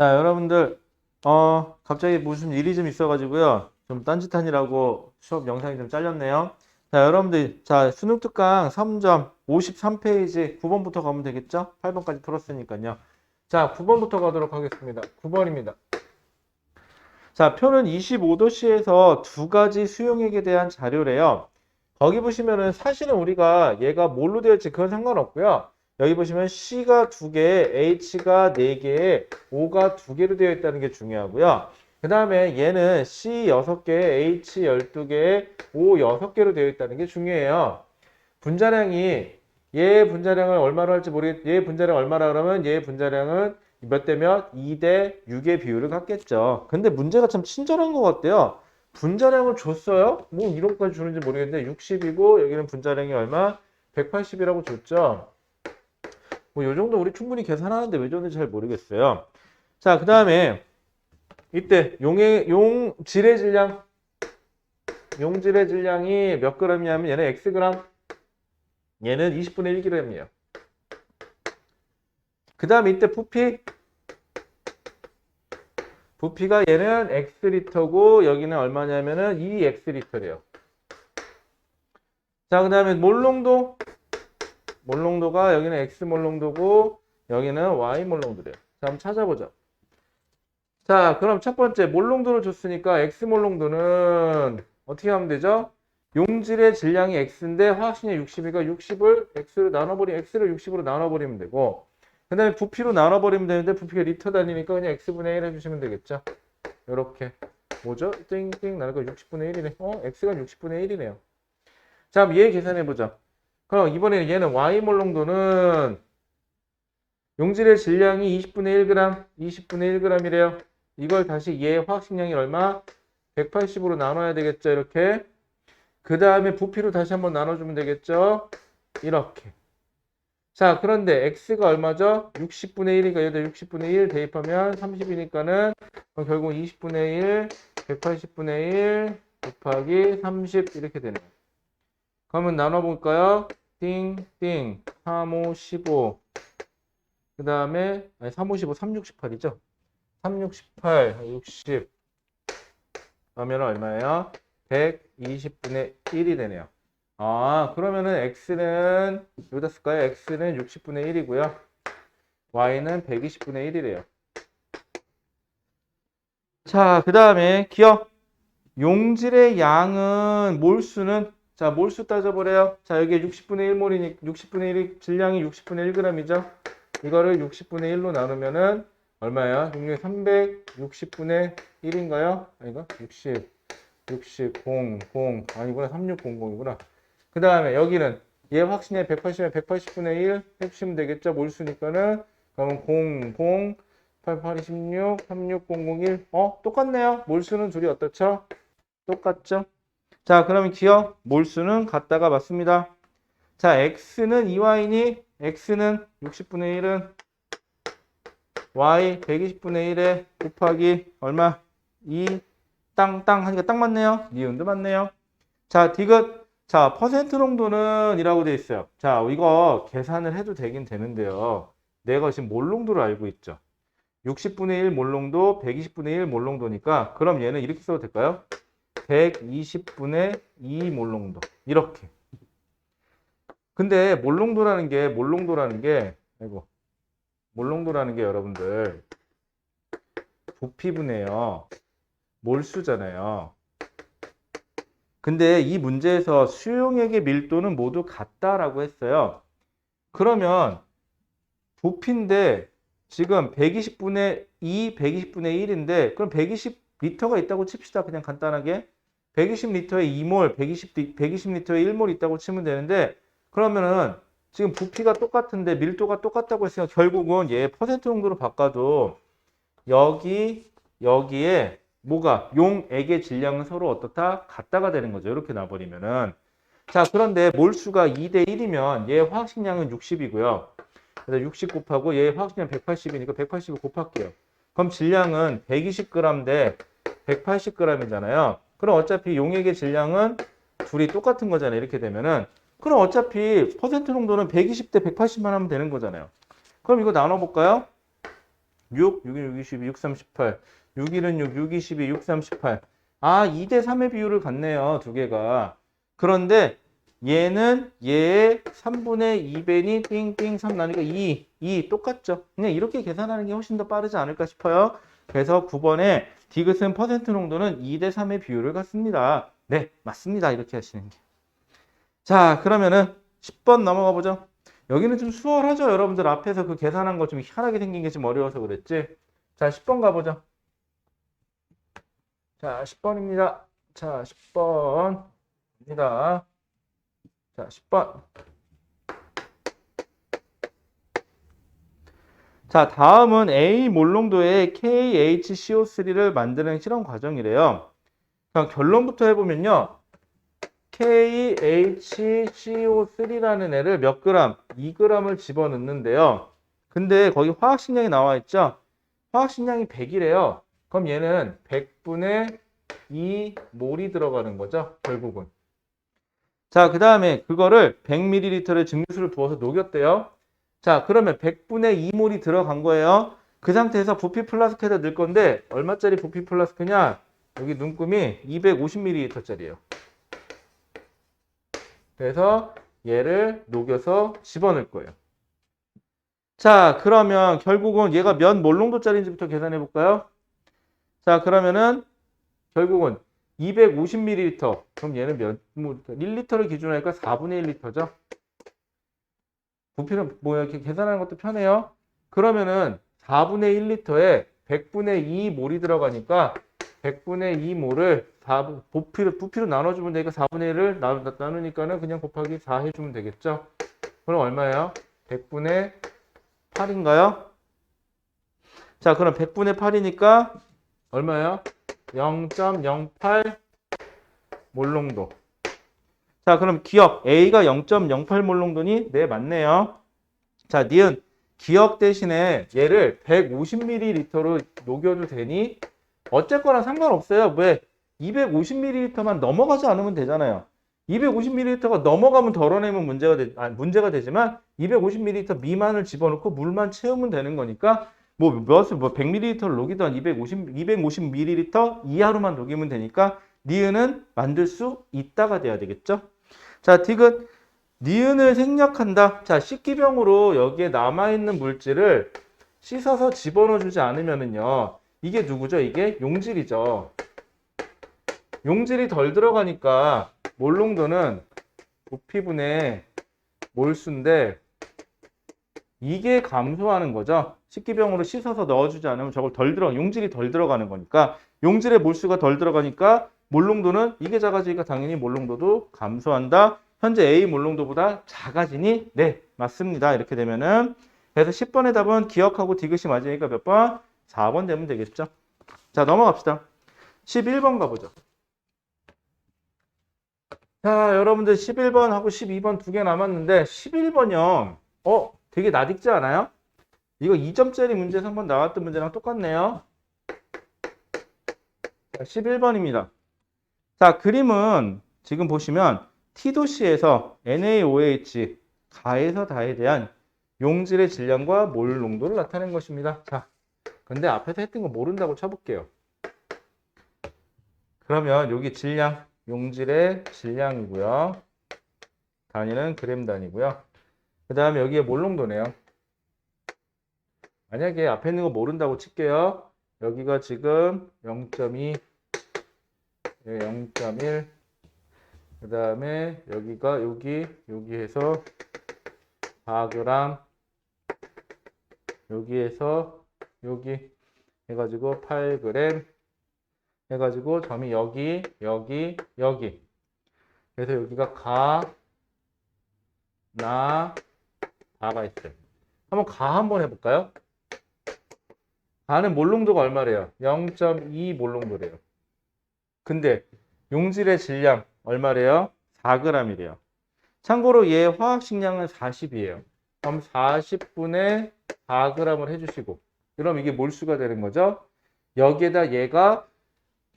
자, 여러분들, 어, 갑자기 무슨 일이 좀 있어가지고요. 좀 딴짓하느라고 수업 영상이 좀 잘렸네요. 자, 여러분들, 자, 수능 특강 3점 53페이지 9번부터 가면 되겠죠? 8번까지 풀었으니까요. 자, 9번부터 가도록 하겠습니다. 9번입니다. 자, 표는 25도씨에서 두 가지 수용액에 대한 자료래요. 거기 보시면은 사실은 우리가 얘가 뭘로 되어 있지 그건 상관없고요. 여기 보시면 C가 두 개, H가 네 개, O가 두 개로 되어 있다는 게 중요하고요. 그 다음에 얘는 C 여섯 개, H 열두 개, O 여섯 개로 되어 있다는 게 중요해요. 분자량이 얘 분자량을 얼마로 할지 모르겠, 얘 분자량 얼마라 그러면 얘 분자량은 몇 대 몇? 2대 6의 비율을 갖겠죠. 근데 문제가 참 친절한 것 같아요. 분자량을 줬어요? 뭐 이런 것까지 주는지 모르겠는데 60이고 여기는 분자량이 얼마? 180이라고 줬죠. 뭐 요 정도 우리 충분히 계산하는데 왜 줬는지 잘 모르겠어요. 자, 그 다음에 이때 용의 용 질의 질량 용 질의 질량이 몇 g이냐면 얘는 x g 얘는 20분의 1g이에요. 그 다음에 이때 부피 부피가 얘는 x리터고 여기는 얼마냐면은 2x리터래요. 자, 그 다음에 몰농도 몰농도가 여기는 x 몰농도고 여기는 y 몰농도래요. 자, 한번 찾아보자. 자, 그럼 첫 번째 몰농도를 줬으니까 x 몰농도는 어떻게 하면 되죠? 용질의 질량이 x인데 화학식량 60이니까 60을 x로 나눠버리 x를 60으로 나눠버리면 되고 그 다음에 부피로 나눠버리면 되는데 부피가 리터 단위니까 그냥 x분의 1 해주시면 되겠죠. 요렇게 뭐죠? 띵띵 나니까 60분의 1이네. 어? x가 60분의 1이네요. 자, 얘 계산해보자. 그럼 이번에는 얘는 y 몰 농도는 용질의 질량이 20분의 1g, 20분의 1g이래요. 이걸 다시 얘 화학식량이 얼마? 180으로 나눠야 되겠죠. 이렇게. 그 다음에 부피로 다시 한번 나눠주면 되겠죠. 이렇게. 자, 그런데 x가 얼마죠? 60분의 1이니까 여기다 60분의 1 대입하면 30이니까는 결국 20분의 1, 180분의 1 곱하기 30 이렇게 되네요. 그러면 나눠볼까요? 띵, 띵, 3, 5, 15. 그 다음에, 아니, 3, 5, 15, 3, 6, 18이죠? 3, 6, 18, 60. 그러면 얼마예요? 120분의 1이 되네요. 아, 그러면은 x는, 여기다 쓸까요? x는 60분의 1이고요. y는 120분의 1이래요. 자, 그 다음에 기억. 용질의 양은 몰수는 자, 몰수 따져보래요. 자, 여기에 60분의 1몰이니 60분의 1이 질량이 60분의 1g이죠. 이거를 60분의 1로 나누면은 얼마야? 용량이 360분의 1인가요? 아닌가? 60, 60, 0, 0 아니구나. 3600이구나. 그 다음에 여기는 얘 확신에 180에 180분의 1 해주시면 되겠죠. 몰수니까는 그러면 0, 0, 88, 26, 36001 어? 똑같네요. 몰수는 둘이 어떻죠? 똑같죠? 자, 그러면 기억 몰수는 같다가 맞습니다. 자, x는 2y니 x는 60분의 1은 y 120분의 1에 곱하기 얼마? 2 땅땅 하니까 딱 맞네요. 니은도 맞네요. 자, 디귿 자, 퍼센트 농도는 이라고 되어 있어요. 자, 이거 계산을 해도 되긴 되는데요. 내가 지금 몰농도를 알고 있죠. 60분의 1 몰농도, 120분의 1 몰농도니까 그럼 얘는 이렇게 써도 될까요? 120분의 2 몰농도. 이렇게. 근데 몰농도라는 게 몰농도라는 게 아이고. 몰농도라는 게 여러분들 부피분해요. 몰수잖아요. 근데 이 문제에서 수용액의 밀도는 모두 같다라고 했어요. 그러면 부피인데 지금 120분의 2, 120분의 1인데 그럼 120리터가 있다고 칩시다. 그냥 간단하게. 120리터에 2몰, 120, 120리터에 1몰 있다고 치면 되는데 그러면은 지금 부피가 똑같은데 밀도가 똑같다고 했으니까 결국은 얘 퍼센트 정도로 바꿔도 여기, 여기에 뭐가 용액의 질량은 서로 어떻다? 같다가 되는 거죠. 이렇게 놔버리면은. 자, 그런데 몰수가 2대 1이면 얘 화학식량은 60이고요. 그래서 60 곱하고 얘 화학식량 180이니까 180을 곱할게요. 그럼 질량은 120g 대 180g이잖아요. 그럼 어차피 용액의 질량은 둘이 똑같은 거잖아요. 이렇게 되면은. 그럼 어차피 퍼센트 농도는 120대 180만 하면 되는 거잖아요. 그럼 이거 나눠 볼까요? 6, 6, 6, 22, 6, 38. 6, 1은 6, 6, 22, 6, 38. 아, 2대 3의 비율을 갖네요. 두 개가. 그런데 얘는 얘의 3분의 2배니 띵띵 3 나니까 2, 2 똑같죠. 그냥 이렇게 계산하는 게 훨씬 더 빠르지 않을까 싶어요. 그래서 9번에 디귿은 퍼센트 농도는 2대 3의 비율을 갖습니다. 네, 맞습니다. 이렇게 하시는 게. 자, 그러면은 10번 넘어가 보죠. 여기는 좀 수월하죠. 여러분들 앞에서 그 계산한 거 좀 희한하게 생긴 게 좀 어려워서 그랬지. 자, 10번 가보죠. 자, 10번입니다. 자, 10번입니다. 자, 10번. 자, 다음은 A 몰롱도의 KHCO3를 만드는 실험 과정이래요. 그럼 결론부터 해보면요. KHCO3라는 애를 몇 그램? 2g을 집어넣는데요. 근데 거기 화학식량이 나와 있죠? 화학식량이 100이래요. 그럼 얘는 100분의 2 몰이 들어가는 거죠, 결국은. 자, 그 다음에 그거를 100ml의 증류수를 부어서 녹였대요. 자, 그러면 100분의 2몰이 들어간 거예요. 그 상태에서 부피 플라스크에다 넣을 건데, 얼마짜리 부피 플라스크냐? 여기 눈금이 250ml짜리예요. 그래서 얘를 녹여서 집어넣을 거예요. 자, 그러면 결국은 얘가 몇 몰농도짜리인지부터 계산해 볼까요? 자, 그러면은 결국은 250ml. 그럼 얘는 몇, 뭐, 1리터를 기준으로 하니까 4분의 1리터죠. 부피는 뭐 이렇게 계산하는 것도 편해요. 그러면은 4분의 1리터에 100분의 2 몰이 들어가니까 100분의 2 몰을 4, 부피를, 부피로 나눠주면 되니까 4분의 1을 나, 나누니까는 그냥 곱하기 4 해주면 되겠죠. 그럼 얼마예요? 100분의 8인가요? 자, 그럼 100분의 8이니까 얼마예요? 0.08 몰롱도. 자, 그럼 기억 A가 0.08 몰롱도니? 네, 맞네요. 자, 니은 기억 대신에 얘를 150ml로 녹여도 되니? 어쨌거나 상관없어요. 왜? 250ml만 넘어가지 않으면 되잖아요. 250ml가 넘어가면 덜어내면 문제가, 되, 아, 문제가 되지만 250ml 미만을 집어넣고 물만 채우면 되는 거니까 뭐 몇을 뭐 100ml를 녹이던 250 250ml 이하로만 녹이면 되니까 니은은 만들 수 있다가 돼야 되겠죠. 자, 디귿 니은을 생략한다. 자, 식기병으로 여기에 남아 있는 물질을 씻어서 집어넣어 주지 않으면은요. 이게 누구죠? 이게 용질이죠. 용질이 덜 들어가니까 몰농도는 부피분의 몰수인데 이게 감소하는 거죠. 식기병으로 씻어서 넣어주지 않으면 저걸 덜 들어 용질이 덜 들어가는 거니까 용질의 몰수가 덜 들어가니까 몰농도는 이게 작아지니까 당연히 몰농도도 감소한다. 현재 A 몰농도보다 작아지니 네 맞습니다. 이렇게 되면은 그래서 10번의 답은 기억하고 디귿이 맞으니까 몇 번? 4번 되면 되겠죠. 자 넘어갑시다. 11번 가보죠. 자 여러분들 11번하고 12번 두 개 남았는데 11번형 어 되게 낯익지 않아요? 이거 2점짜리 문제에서 한번 나왔던 문제랑 똑같네요. 자, 11번입니다. 자, 그림은 지금 보시면 T도시에서 NaOH 가에서 다에 대한 용질의 질량과 몰 농도를 나타낸 것입니다. 자, 근데 앞에서 했던 거 모른다고 쳐볼게요. 그러면 여기 질량, 용질의 질량이고요. 단위는 그램 단위고요. 그 다음에 여기에 몰 농도네요. 만약에 앞에 있는 거 모른다고 칠게요. 여기가 지금 0.2, 0.1, 그 다음에 여기가 여기, 여기에서 4g, 여기에서 여기 해가지고 8g 해가지고 점이 여기, 여기, 여기. 그래서 여기가 가, 나, 다가 있어요. 한번 가 한번 해볼까요? 가는 몰롱도가 얼마래요? 0.2 몰롱도래요. 근데 용질의 질량 얼마래요? 4g이래요. 참고로 얘 화학식량은 40이에요. 그럼 40분의 4g을 해주시고 그럼 이게 몰수가 되는 거죠. 여기에다 얘가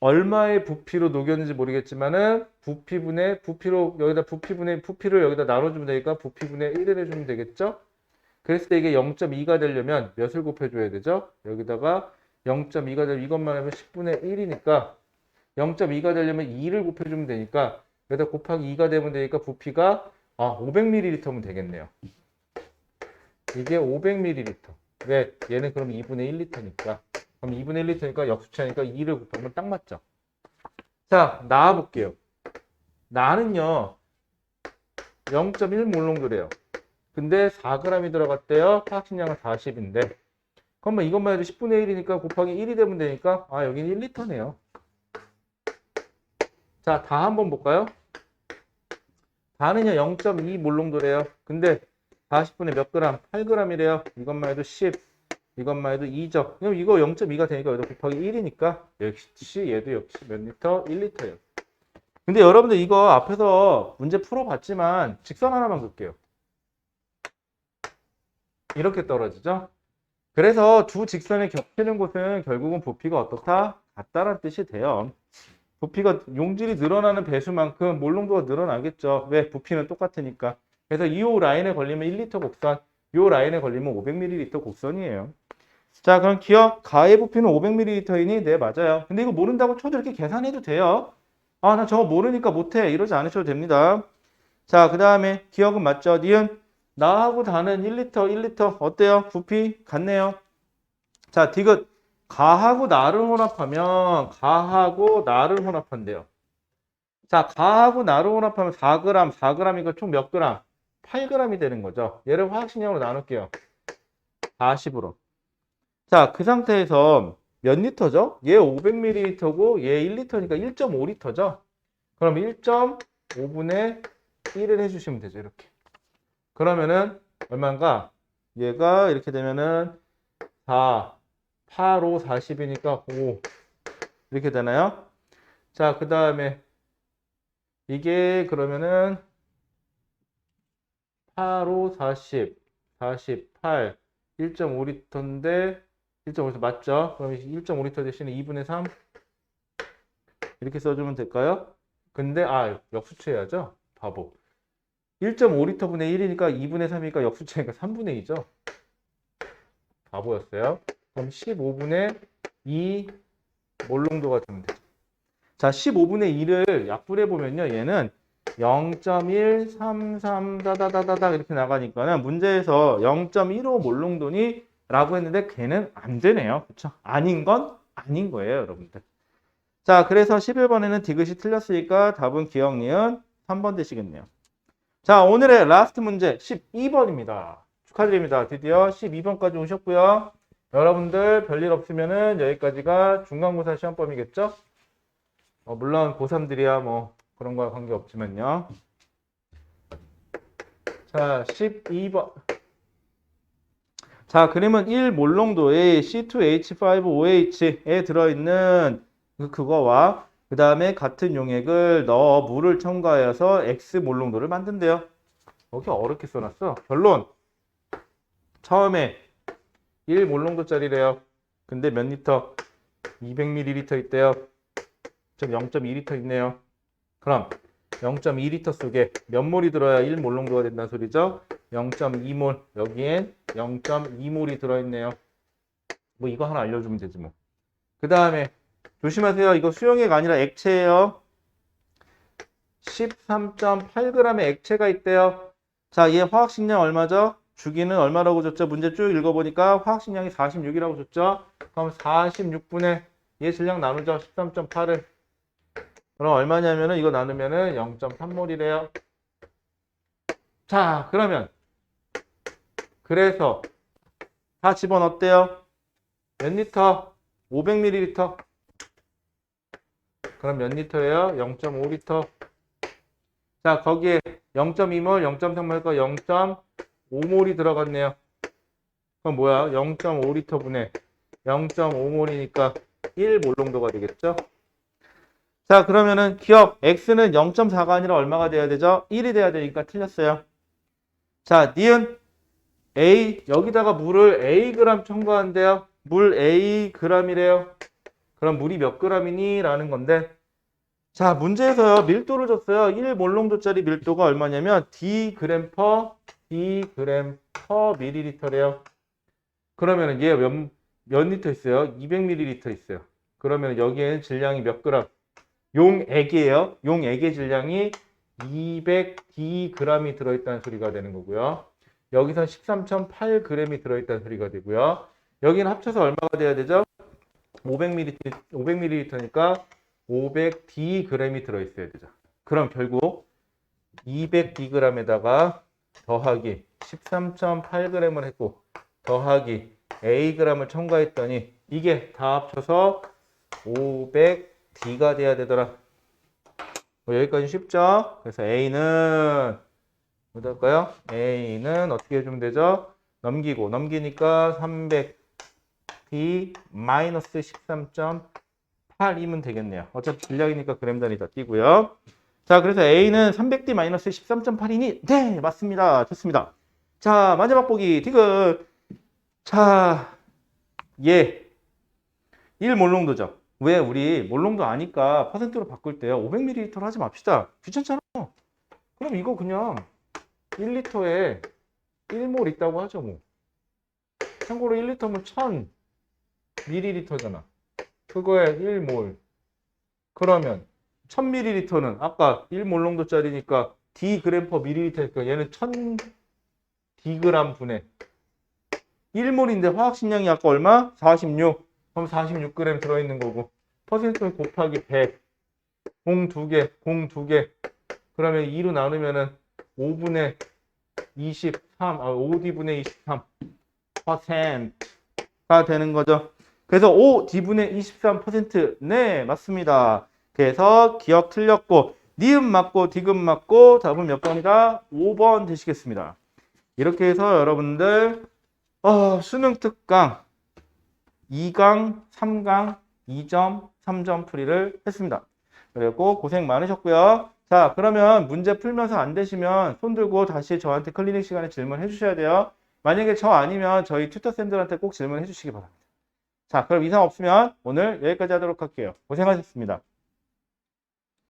얼마의 부피로 녹였는지 모르겠지만은 부피분의 부피로 여기다 부피분의 부피를 여기다 나눠주면 되니까 부피분의 1을 해주면 되겠죠. 그랬을 때 이게 0.2가 되려면 몇을 곱해줘야 되죠? 여기다가 0.2가 되면 이것만 하면 10분의 1이니까 0.2가 되려면 2를 곱해주면 되니까 여기다 곱하기 2가 되면 되니까 부피가 아 500ml면 되겠네요. 이게 500ml. 왜? 얘는 그럼 2분의 1리터니까. 그럼 2분의 1리터니까 역수차니까 2를 곱하면 딱 맞죠. 자, 나와 볼게요. 나는요. 0.1 몰롱도래요. 근데 4g이 들어갔대요. 화학식량은 40인데. 그러면 이것만 해도 10분의 1이니까 곱하기 1이 되면 되니까 아, 여기는 1리터네요. 자, 다 한번 볼까요? 다는요 0.2 몰롱도래요. 근데 40분의 몇 그램? 8g이래요. 이것만 해도 10. 이것만 해도 2죠. 그럼 이거 0.2가 되니까 여기다 곱하기 1이니까 역시 얘도 역시 몇 리터? 1리터예요. 근데 여러분들 이거 앞에서 문제 풀어봤지만 직선 하나만 그을게요. 이렇게 떨어지죠? 그래서 두 직선이 겹치는 곳은 결국은 부피가 어떻다? 같다라는 뜻이 돼요. 부피가 용질이 늘어나는 배수만큼 몰롱도가 늘어나겠죠. 왜? 부피는 똑같으니까. 그래서 이 라인에 걸리면 1리터 곡선, 이 라인에 걸리면 500ml 곡선이에요. 자, 그럼 기억 가의 부피는 500ml이니? 네, 맞아요. 근데 이거 모른다고 쳐도 이렇게 계산해도 돼요. 아, 나 저거 모르니까 못해. 이러지 않으셔도 됩니다. 자, 그 다음에 기억은 맞죠? 니은 나하고 다는 1리터, 1리터 어때요? 부피 같네요. 자, 디귿 가하고 나를 혼합하면 가하고 나를 혼합한대요. 자, 가하고 나를 혼합하면 4g, 4g이니까 총 몇 g? 8g이 되는 거죠. 얘를 화학식량으로 나눌게요. 40으로. 자, 그 상태에서 몇 리터죠? 얘 500ml고 얘 1리터니까 1.5리터죠? 그럼 1.5분의 1을 해주시면 되죠. 이렇게. 그러면은 얼마인가? 얘가 이렇게 되면은 4, 8, 5, 40이니까 5 이렇게 되나요? 자, 그 다음에 이게 그러면은 8, 5, 40, 48, 1.5리터인데 1.5리터 맞죠? 그럼 1.5리터 대신에 2분의 3 이렇게 써주면 될까요? 근데 아 역수치해야죠? 바보 1.5리터 분의 1이니까 2분의 3이니까 역수치니까 3분의 2죠? 바보였어요. 그럼 15분의 2 몰롱도가 되면 되죠. 자, 15분의 2를 약분해 보면요. 얘는 0.133 다다다다다 이렇게 나가니까는 문제에서 0.15 몰롱도니 라고 했는데 걔는 안 되네요. 그렇죠? 아닌 건 아닌 거예요, 여러분들. 자, 그래서 11번에는 디귿이 틀렸으니까 답은 기억 니은 3번 되시겠네요. 자, 오늘의 라스트 문제 12번입니다. 축하드립니다. 드디어 12번까지 오셨고요. 여러분들 별일 없으면은 여기까지가 중간고사 시험범이겠죠? 어, 물론 고3들이야 뭐 그런 거와 관계없지만요. 자, 12번. 자, 그림은 1 몰롱도의 C2H5OH에 들어있는 그- 그거와 그 다음에 같은 용액을 넣어 물을 첨가해서 X 몰롱도를 만든대요. 이렇게 어렵게 써놨어. 결론. 처음에 1 몰롱도짜리래요. 근데 몇 리터? 200ml 있대요. 즉 0.2리터 있네요. 그럼 0.2리터 속에 몇 몰이 들어야 1 몰롱도가 된다는 소리죠? 0.2몰. 여기엔 0.2몰이 들어있네요. 뭐 이거 하나 알려주면 되지 뭐. 그 다음에 조심하세요. 이거 수용액 아니라 액체예요. 13.8g의 액체가 있대요. 자, 얘 화학식량 얼마죠? 주기는 얼마라고 줬죠? 문제 쭉 읽어보니까 화학식량이 46이라고 줬죠? 그럼 46분의 얘 질량 나누죠? 13.8을. 그럼 얼마냐면은 이거 나누면은 0.3몰이래요. 자, 그러면 그래서 다 집어넣었대요. 몇 리터? 500ml. 그럼 몇 리터예요? 0.5리터. 자, 거기에 0.2몰, 0.3몰과 0.5몰이 들어갔네요. 그럼 뭐야? 0.5리터 분의 0.5몰이니까 1몰롱도가 되겠죠? 자, 그러면은 기억 x는 0.4가 아니라 얼마가 돼야 되죠? 1이 돼야 되니까 틀렸어요. 자, 니은 A 여기다가 물을 A 그램 첨가한대요. 물 A 그램이래요. 그럼 물이 몇 그램이니? 라는 건데 자, 문제에서요. 밀도를 줬어요. 1몰롱도짜리 밀도가 얼마냐면 D 그램 퍼 Dg per ml래요. 그러면은 얘 몇, 몇 리터 있어요? 200ml 있어요. 그러면 여기에는 질량이 몇 그램? 용액이에요. 용액의 질량이 200dg이 들어있다는 소리가 되는 거고요. 여기선 13.8g이 들어있다는 소리가 되고요. 여기는 합쳐서 얼마가 돼야 되죠? 500ml, 500ml니까 500dg이 들어있어야 되죠. 그럼 결국 200dg에다가 더하기 13.8g을 했고 더하기 Ag을 첨가했더니 이게 다 합쳐서 500D가 돼야 되더라. 뭐 여기까지 쉽죠? 그래서 A는 뭐랄까요? A는 어떻게 해주면 되죠? 넘기고 넘기니까 300D 마이너스 13.8이면 되겠네요. 어차피 질량이니까 그램 단위 다 띄고요. 자, 그래서 A는 300D 마이너스 13.8이니 네, 맞습니다. 좋습니다. 자, 마지막 보기 디귿. 자, 얘 1몰롱도죠. 왜 우리 몰롱도 아니까 퍼센트로 바꿀 때요. 500ml로 하지 맙시다. 귀찮잖아. 그럼 이거 그냥 1리터에 1몰 있다고 하죠, 뭐. 참고로 1리터면 1000ml잖아. 그거에 1몰. 그러면 1000ml는 아까 1몰롱도짜리니까 Dg per ml니까 얘는 1000 Dg 분의 1몰인데 화학식량이 아까 얼마? 46. 그럼 46g 들어있는 거고 퍼센트 곱하기 100. 공 2개, 공 2개. 그러면 2로 나누면은 5분의 23, 아, 5D분의 23 퍼센트가 되는 거죠. 그래서 5D분의 23% 네, 맞습니다. 그래서 기억 틀렸고 니은 맞고 디귿 맞고 답은 몇 번이다? 5번 되시겠습니다. 이렇게 해서 여러분들 어, 수능 특강 2강, 3강, 2점, 3점 풀이를 했습니다. 그리고 고생 많으셨고요. 자, 그러면 문제 풀면서 안 되시면 손 들고 다시 저한테 클리닉 시간에 질문해 주셔야 돼요. 만약에 저 아니면 저희 튜터쌤들한테 꼭 질문해 주시기 바랍니다. 자, 그럼 이상 없으면 오늘 여기까지 하도록 할게요. 고생하셨습니다.